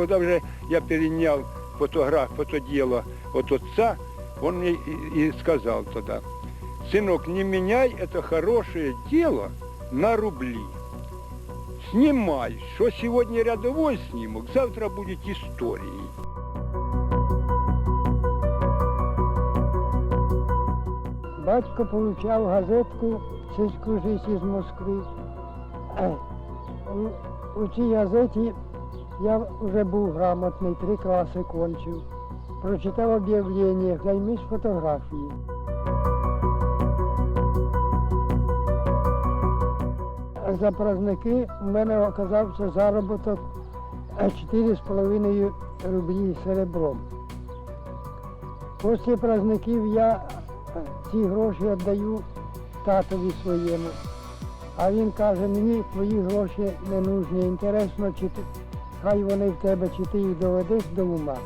когда уже я перенял фотограф, фотодело от отца, он мне и, и сказал тогда, сынок, не меняй это хорошее дело на рубли. Снимай, что сегодня рядовой снимок, завтра будет историей. Батько получав газетку «Сільську життя з Москви». Е, У, у цій газеті я вже був грамотний, три класи кончив. Прочитав об'явлення, займись фотографії. За праздники у мене оказався заробіток е, 4,5 рублі серебром. Після праздників я е, ці гроші віддаю татові своєму. А він каже, мені твої гроші не нужні. Інтересно, чи хай вони в тебе, чи ти їх доведеш до ума.